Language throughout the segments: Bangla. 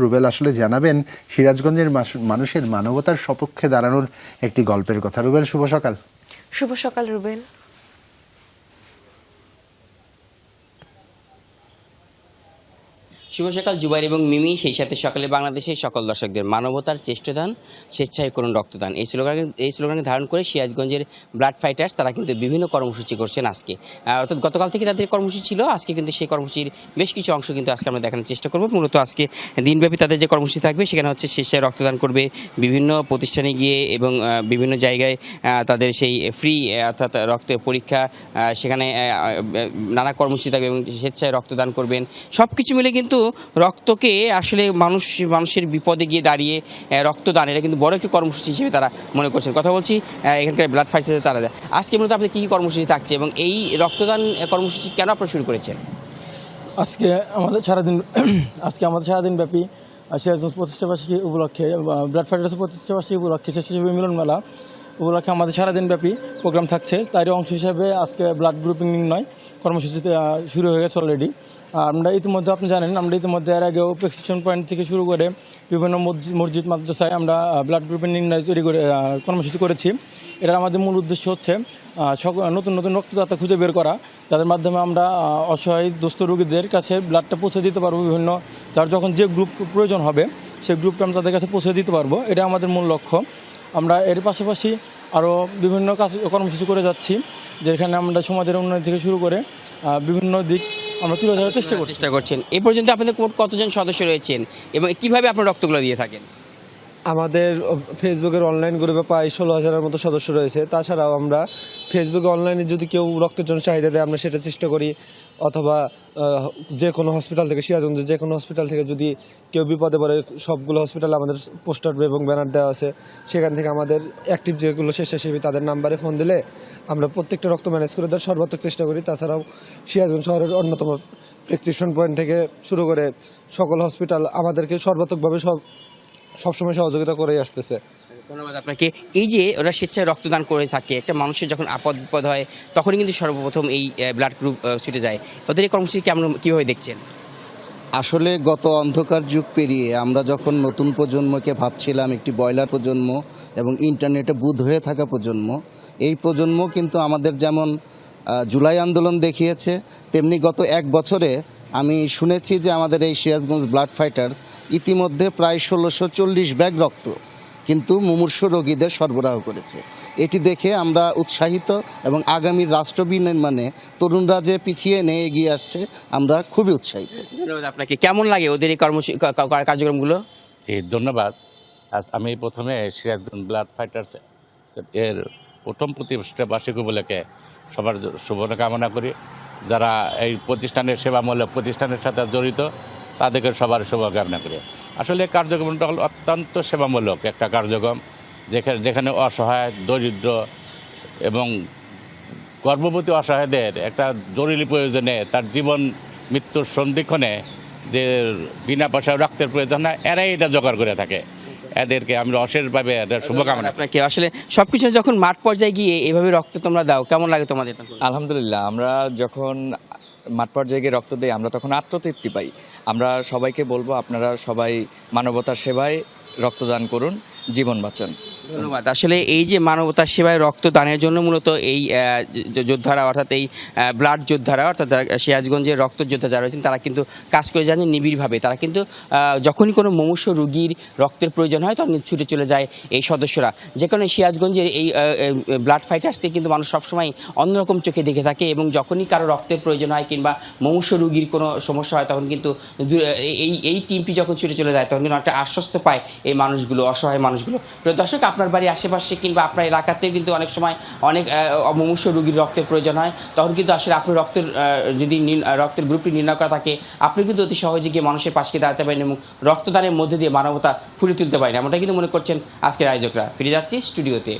রুবেল আসলে জানাবেন, সিরাজগঞ্জের মানুষের মানবতার সপক্ষে দাঁড়ানোর একটি গল্পের কথা। রুবেল, শুভ সকাল। শুভ সকাল, রুবেল। শুভ সকাল, জুবাইর এবং মিমি। সেই সাথে সকালে বাংলাদেশের সকল দর্শকদের মানবতার চেষ্টদান স্বেচ্ছায় করুন রক্তদান। এই স্লোগান এই স্লোগানকে ধারণ করে সিরাজগঞ্জের ব্লাড ফাইটার্স তারা কিন্তু বিভিন্ন কর্মসূচি করছেন আজকে। অর্থাৎ গতকাল থেকে তাদের কর্মসূচি ছিল, আজকে কিন্তু সেই কর্মসূচির বেশ কিছু অংশ কিন্তু আজকে আমরা দেখানোর চেষ্টা করব। মূলত আজকে দিনব্যাপী তাদের যে কর্মসূচি থাকবে, সেখানে হচ্ছে স্বেচ্ছায় রক্তদান করবে বিভিন্ন প্রতিষ্ঠানে গিয়ে এবং বিভিন্ন জায়গায় তাদের সেই ফ্রি অর্থাৎ রক্তের পরীক্ষা সেখানে নানা কর্মসূচি থাকবে এবং স্বেচ্ছায় রক্তদান করবেন। সব কিছু মিলে কিন্তু রক্তকে আসলে মানুষ, মানুষের বিপদে গিয়ে দাঁড়িয়ে রক্তদান, এটা কিন্তু বড় একটি কর্মসূচি হিসেবে তারা মনে করছেন। কথা বলছি এখানকার ব্লাড ফাইটার্সে তারা। আজকে মূলত আপনি কী কী কর্মসূচি থাকছে এবং এই রক্তদান কর্মসূচি কেন আপনারা শুরু করেছেন? আজকে আমাদের সারাদিন, আজকে আমাদের সারাদিন ব্যাপী সিরাজগঞ্জ প্রতিষ্ঠাবার্ষিকী উপলক্ষে ব্লাড ফাইটার্স প্রতিষ্ঠাবার্ষিকী উপলক্ষে স্বেচ্ছাসেবী মিলন মেলা উপলক্ষে আমাদের সারাদিন ব্যাপী প্রোগ্রাম থাকছে। তারই অংশ হিসেবে আজকে ব্লাড গ্রুপিং নির্ণয় কর্মসূচিতে শুরু হয়ে গেছে অলরেডি আমরা ইতিমধ্যে, আপনি জানেন, আমরা ইতিমধ্যে এর আগেও প্রেসক্রিপশন পয়েন্ট থেকে শুরু করে বিভিন্ন মসজিদ- মাদ্রাসায় আমরা ব্লাড গ্রুপিং নির্ণয় তৈরি করে কর্মসূচি করেছি। এটার আমাদের মূল উদ্দেশ্য হচ্ছে নতুন নতুন রক্তদাতা খুঁজে বের করা। তাদের মাধ্যমে আমরা অসহায়, দুস্থ রোগীদের কাছে ব্লাডটা পৌঁছে দিতে পারব বিভিন্ন তার যখন যে গ্রুপ প্রয়োজন হবে সেই গ্রুপটা আমরা তাদের কাছে পৌঁছে দিতে পারব। এটা আমাদের মূল লক্ষ্য। আমরা এর পাশাপাশি আরও বিভিন্ন কাজ কর্মসূচি করে যাচ্ছি যেখানে আমরা সমাজের উন্নয়ন থেকে শুরু করে বিভিন্ন দিক আমরা তুলে ধরার চেষ্টা করছি। চেষ্টা করছেন। এ পর্যন্ত আপনাদের মোট কতজন সদস্য রয়েছেন এবং কীভাবে আপনার রক্তগুলো দিয়ে থাকেন? আমাদের ফেসবুকের অনলাইন গ্রুপে প্রায় ষোলো হাজারের মতো সদস্য রয়েছে। তাছাড়াও আমরা ফেসবুকে অনলাইনে যদি কেউ রক্তের জন্য চাহিদা দেয়, আমরা সেটা চেষ্টা করি। অথবা যে কোনো হসপিটাল থেকে, সিরাজগঞ্জের যে কোনো হসপিটাল থেকে যদি কেউ বিপদে পড়ে, সবগুলো হসপিটালে আমাদের পোস্টার এবং ব্যানার দেওয়া আছে। সেখান থেকে আমাদের অ্যাক্টিভ যেগুলো স্বেচ্ছাসেবী, তাদের নাম্বারে ফোন দিলে আমরা প্রত্যেকটা রক্ত ম্যানেজ করে দেওয়ার সর্বাত্মক চেষ্টা করি। তাছাড়াও সিরাজগঞ্জ শহরের অন্যতম প্রেসক্রিপশন পয়েন্ট থেকে শুরু করে সকল হসপিটাল আমাদেরকে সর্বাত্মকভাবে সব সবসময় সহযোগিতা করেই আসতেছে। ধন্যবাদ আপনাকে। এই যে ওরা স্বেচ্ছায় রক্তদান করে থাকে একটা মানুষের যখন আপদ বিপদ হয় তখনই কিন্তু সর্বপ্রথম এই ব্লাড গ্রুপ ছুটে যায়। ওদের এই কর্মসূচি কেমন কীভাবে দেখছেন? আসলে গত অন্ধকার যুগ পেরিয়ে আমরা যখন নতুন প্রজন্মকে ভাবছিলাম একটি বয়লার প্রজন্ম এবং ইন্টারনেটে বুধ হয়ে থাকা প্রজন্ম এই প্রজন্ম কিন্তু আমাদের যেমন জুলাই আন্দোলন দেখিয়েছে তেমনি গত এক বছরে আমি শুনেছি যে আমাদের এই সিরাজগঞ্জ ব্লাড ফাইটার্স ইতিমধ্যে প্রায় ষোলোশো চল্লিশ ব্যাগ রক্ত কিন্তু মুমূর্ষ রোগীদের সরবরাহ করেছে। এটি দেখে আমরা উৎসাহিত এবং আগামী রাষ্ট্র বিনির্মাণে তরুণরা যে পিছিয়ে নিয়ে এগিয়ে আসছে আমরা খুবই উৎসাহিত। ধন্যবাদ আপনাকে। কেমন লাগে ওদের এই কর্মসূচি কার্যক্রমগুলো? জি ধন্যবাদ। আজ আমি প্রথমে সিরাজগঞ্জ ব্লাড ফাইটার্স এর প্রথম প্রতিষ্ঠা বার্ষিক উপলক্ষে সবার শুভকামনা করি। যারা এই প্রতিষ্ঠানের সেবামূলক প্রতিষ্ঠানের সাথে জড়িত, তাদেরকে সবার শুভকামনা করি। আসলে কার্যক্রমটা হলো অত্যন্ত সেবামূলক একটা কার্যক্রম, যেখানে যেখানে অসহায়, দরিদ্র এবং গর্ভবতী অসহায়দের একটা জরুরি প্রয়োজনে তার জীবন মৃত্যুর সন্ধিক্ষণে যে বিনা পয়সা রক্তের প্রয়োজন হয়, এরাই এটা জোগাড় করে থাকে। এদেরকে আমরা অশেষভাবে এদের শুভকামনা। আপনাকে আসলে সবকিছু যখন মাঠ পর্যায়ে গিয়ে এভাবে রক্ত তোমরা দাও কেমন লাগে তোমাদের? আলহামদুলিল্লাহ আমরা যখন মাঠ পর্যায়ে গিয়ে রক্ত দিই আমরা তখন আত্মতৃপ্তি পাই আমরা সবাইকে বলব আপনারা সবাই মানবতার সেবায় রক্তদান করুন জীবন বাঁচান। ধন্যবাদ। আসলে এই যে মানবতার সেবায় রক্তদানের জন্য মূলত এই যোদ্ধারা অর্থাৎ এই ব্লাড যোদ্ধারা অর্থাৎ সিরাজগঞ্জের রক্ত যোদ্ধা যারা রয়েছেন, তারা কিন্তু কাজ করে যান নিবিড়ভাবে। তারা কিন্তু যখনই কোনো মুমূর্ষ রুগীর রক্তের প্রয়োজন হয়, তখন ছুটে চলে যায় এই সদস্যরা। যে কারণে সিরাজগঞ্জের এই ব্লাড ফাইটার্সকে কিন্তু মানুষ সবসময় অন্যরকম চোখে দেখে থাকে এবং যখনই কারও রক্তের প্রয়োজন হয় কিংবা মুমূর্ষ রুগীর কোনো সমস্যা হয়, তখন কিন্তু এই এই টিমটি যখন ছুটে চলে যায়, তখন কিন্তু একটা আশ্বস্ত পায় এই মানুষগুলো, অসহায় মানুষগুলো। দর্শক, আপনার বাড়ির আশেপাশে কিংবা আপনার এলাকাতে কিন্তু অনেক সময় অনেক মুমূর্ষ রুগীর রক্তের প্রয়োজন হয়। তখন কিন্তু আসলে আপনার রক্তের যদি রক্তের গ্রুপটি নির্ণয় করা থাকে, আপনি কিন্তু অতি সহজে গিয়ে মানুষের পাশে দাঁড়াতে পারেন এবং রক্তদানের মধ্যে দিয়ে মানবতা ফুলে তুলতে পারেন। এমনটা কিন্তু মনে করছেন আজকের আয়োজকরা। ফিরে যাচ্ছি স্টুডিওতে।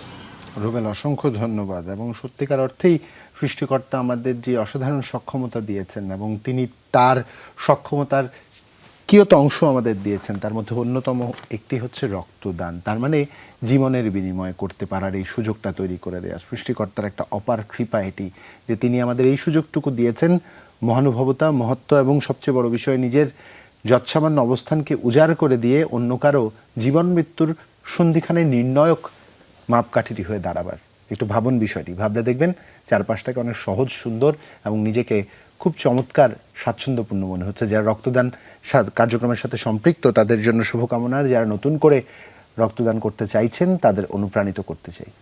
রুবেল, অসংখ্য ধন্যবাদ। এবং সত্যিকার অর্থেই সৃষ্টিকর্তা আমাদের যে অসাধারণ সক্ষমতা দিয়েছেন এবং তিনি তার সক্ষমতার কিয়ত অংশ আমাদের দিয়েছেন। তার মধ্যে অন্যতম একটি হচ্ছে রক্তদান। তার মানে জীবনের বিনিময় করতে পারার এই সুযোগটা তৈরি করে দেওয়া সৃষ্টিকর্তার একটা অপার কৃপা এটি, যে তিনি আমাদের এই সুযোগটুকু দিয়েছেন, মহানুভবতা, মহত্ব এবং সবচেয়ে বড় বিষয় নিজের যৎসামান্য অবস্থানকে উজাড় করে দিয়ে অন্য কারও জীবন মৃত্যুর সন্ধিখানে নির্ণায়ক মাপকাঠিটি হয়ে দাঁড়াবার। একটু ভাবুন বিষয়টি। ভাবলে দেখবেন চারপাশটাকে অনেক সহজ, সুন্দর এবং নিজেকে খুব চমৎকার স্বাচ্ছন্দ্যপূর্ণ মনে হচ্ছে। যারা রক্তদান কার্যক্রমের সাথে সম্পৃক্ত, তাদের জন্য শুভকামনা। যারা নতুন করে রক্তদান করতে চাইছেন, তাদের অনুপ্রাণিত করতে চাই।